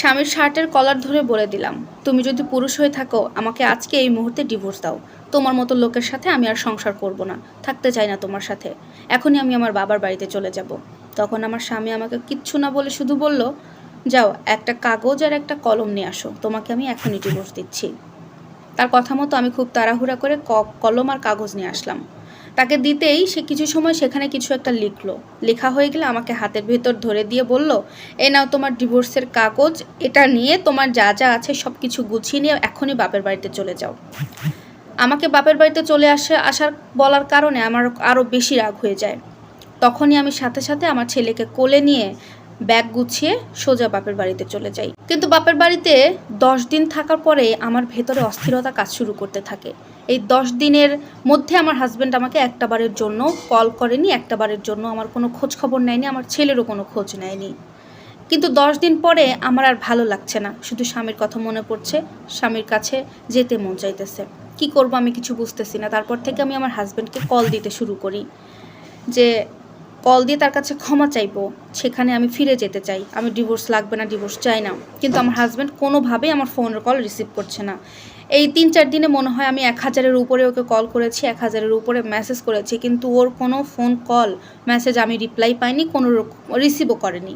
স্বামীর শার্টের কলার ধরে বলে দিলাম, তুমি যদি পুরুষ হয়ে থাকো, আমাকে আজকে এই মুহূর্তে ডিভোর্স দাও। তোমার মতো লোকের সাথে আমি আর সংসার করব না, থাকতে চাই না তোমার সাথে। এখনই আমি আমার বাবার বাড়িতে চলে যাব। তখন আমার স্বামী আমাকে কিচ্ছু না বলে শুধু বলল, যাও, একটা কাগজ আর একটা কলম নিয়ে আসো, তোমাকে আমি এখনই ডিভোর্স দিচ্ছি। তার কথা মতো আমি খুব তাড়াহুড়া করে কলম আর কাগজ নিয়ে আসলাম। তাকে দিতেই সে কিছু সময় সেখানে কিছু একটা লিখলো। লেখা হয়ে গেলে আমাকে হাতের ভেতর ধরে দিয়ে বলল, এ নাও তোমার ডিভোর্সের কাগজ, এটা নিয়ে তোমার যা যা আছে সব কিছু গুছিয়ে নিয়ে এখনই বাপের বাড়িতে চলে যাও। আমাকে বাপের বাড়িতে চলে আসে, আসার বলার কারণে আমার আরও বেশি রাগ হয়ে যায়। তখনই আমি সাথে সাথে আমার ছেলেকে কোলে নিয়ে ব্যাগ গুছিয়ে সোজা বাপের বাড়িতে চলে যাই। কিন্তু বাপের বাড়িতে দশ দিন থাকার পরে আমার ভেতরে অস্থিরতা কাজ শুরু করতে থাকে। এই দশ দিনের মধ্যে আমার হাজব্যান্ড আমাকে একটা বারের জন্য কল করেনি, একটা বারের জন্য আমার কোনো খোঁজ খবর নেয়নি, আমার ছেলেরও কোনো খোঁজ নেয়নি। কিন্তু দশ দিন পরে আমার আর ভালো লাগছে না। শুধু স্বামীর কথা মনে পড়ছে, স্বামীর কাছে যেতে মন চাইতেছে। কি করব আমি কিছু বুঝতেছি না। তারপর থেকে আমি আমার হাজব্যান্ডকে কল দিতে শুরু করি যে কল দিয়ে তার কাছে ক্ষমা চাইব, সেখানে আমি ফিরে যেতে চাই। আমি ডিভোর্স লাগবে না, ডিভোর্স চাই না। কিন্তু আমার হাজব্যান্ড কোনোভাবেই আমার ফোনের কল রিসিভ করছে না। এই তিন চার দিনে মনে হয় আমি এক হাজারের উপরে ওকে কল করেছি, এক হাজারের উপরে মেসেজ করেছি, কিন্তু ওর কোনো ফোন কল মেসেজ আমি রিপ্লাই পাইনি, কোনো রিসিভও করেনি।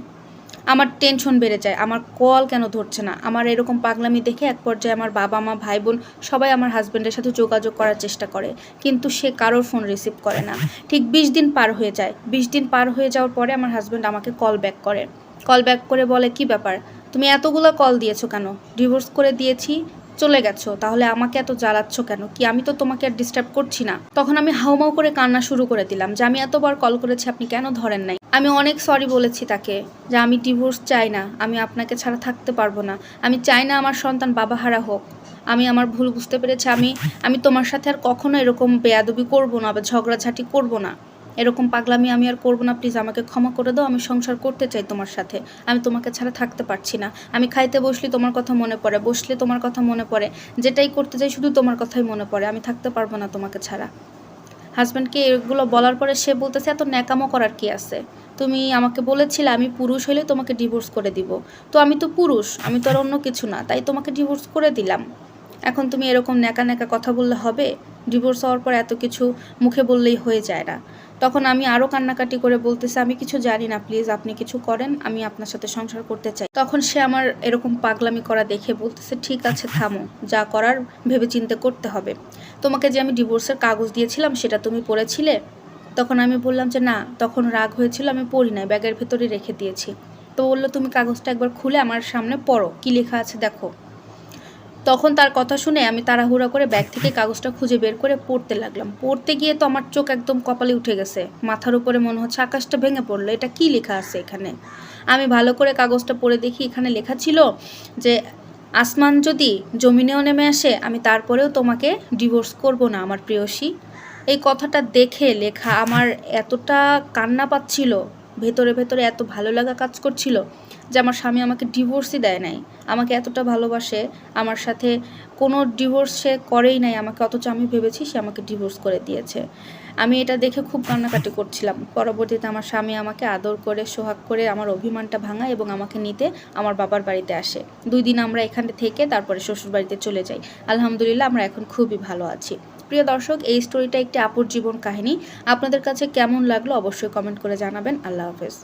আমার টেনশন বেড়ে যায়, আমার কল কেন ধরছে না? আমার এরকম পাগলামি দেখে এক পর্যায়ে আমার বাবা মা, ভাই বোন সবাই আমার হাজব্যান্ডের সাথে যোগাযোগ করার চেষ্টা করে, কিন্তু সে কারোর ফোন রিসিভ করে না। ঠিক বিশ দিন পার হয়ে যায়। বিশ দিন পার হয়ে যাওয়ার পরে আমার হাজব্যান্ড আমাকে কল ব্যাক করে। কল ব্যাক করে বলে, কি ব্যাপার? তুমি এতগুলো কল দিয়েছ কেন? ডিভোর্স করে দিয়েছি, চলে গেছো। তাহলে আমাকে এত জ্বালাচ্ছ কেন? কি আমি তো তোমাকে আর ডিস্টার্ব করছি না? তখন আমি হাউমাউ করে কান্না শুরু করে দিলাম যে, আমি এতবার কল করেছি, আপনি কেন ধরেন নাই? আমি অনেক সরি বলেছি তাকে যে আমি ডিভোর্স চাই না, আমি আপনাকে ছাড়া থাকতে পারব না। আমি চাই না আমার সন্তান বাবা হারা হোক। আমি আমার ভুল বুঝতে পেরেছি। আমি আমি তোমার সাথে আর কখনো এরকম বেয়াদবি করব না বা ঝগড়াঝাটি করব না। এরকম পাগলামি আমি আর করব না। প্লিজ আমাকে ক্ষমা করে দাও। আমি সংসার করতে চাই তোমার সাথে। আমি তোমাকে ছাড়া থাকতে পারছি না। আমি খাইতে বসলে তোমার কথা মনে পড়ে, বসলে তোমার কথা মনে পড়ে। যেটাই করতে চাই শুধু তোমার কথাই মনে পড়ে। আমি থাকতে পারব না তোমাকে ছাড়া। হাজব্যান্ডকে এগুলো বলার পরে সে বলতেছে, এত ন্যাকামো করার কি আছে? তুমি আমাকে বলেছিলে আমি পুরুষ হলে তোমাকে ডিভোর্স করে দিব। তো আমি তো পুরুষ, আমি তো আর অন্য কিছু না, তাই তোমাকে ডিভোর্স করে দিলাম। এখন তুমি এরকম ন্যাকা ন্যাকা কথা বললে হবে? ডিভোর্স হওয়ার পর এত কিছু মুখে বললেই হয়ে যায় না। তখন আমি আরও কান্নাকাটি করে বলতেছি, আমি কিছু জানি না প্লিজ আপনি কিছু করেন, আমি আপনার সাথে সংসার করতে চাই। তখন সে আমার এরকম পাগলামি করা দেখে বলতেছে, ঠিক আছে, থামো, যা করার ভেবে চিন্তে করতে হবে। তোমাকে যে আমি ডিভোর্সের কাগজ দিয়েছিলাম, সেটা তুমি পড়েছিলে? তখন আমি বললাম যে, না, তখন রাগ হয়েছিল, আমি পড়ি নাই, ব্যাগের ভেতরে রেখে দিয়েছি। তো বলল, তুমি কাগজটা একবার খুলে আমার সামনে পড়ো, কি লেখা আছে দেখো। তখন তার কথা শুনে আমি তাড়াহুড়া করে ব্যাগ থেকে কাগজটা খুঁজে বের করে পড়তে লাগলাম। পড়তে গিয়ে তো আমার চোখ একদম কপালে উঠে গেছে। মাথার উপরে মনে হচ্ছে আকাশটা ভেঙে পড়ল। এটা কি লেখা আছে এখানে? আমি ভালো করে কাগজটা পড়ে দেখি এখানে লেখা ছিল যে, আসমান যদি জমিনেও নেমে আসে, আমি তারপরেও তোমাকে ডিভোর্স করব না, আমার প্রেয়সী। এই কথাটা দেখে লেখা আমার এতটা কান্না পাচ্ছিল ভেতরে ভেতরে এত ভালো লাগা কাজ করছিল যে আমার স্বামী আমাকে ডিভোর্সই দেয় নাই। আমাকে এতটা ভালোবাসে, আমার সাথে কোনো ডিভোর্স সে করেই নাই আমাকে, অথচ আমি ভেবেছি সে আমাকে ডিভোর্স করে দিয়েছে। আমি এটা দেখে খুব কান্নাকাটি করছিলাম। পরবর্তীতে আমার স্বামী আমাকে আদর করে, সোহাগ করে আমার অভিমানটা ভাঙায় এবং আমাকে নিতে আমার বাবার বাড়িতে আসে। দুই দিন আমরা এখানে থেকে তারপরে শ্বশুর বাড়িতে চলে যাই। আলহামদুলিল্লাহ আমরা এখন খুবই ভালো আছি। প্রিয় দর্শক, এই স্টোরিটা একটি আপুর জীবন কাহিনী। আপনাদের কাছে কেমন লাগল অবশ্যই কমেন্ট করে জানাবেন। আল্লাহ হাফেজ।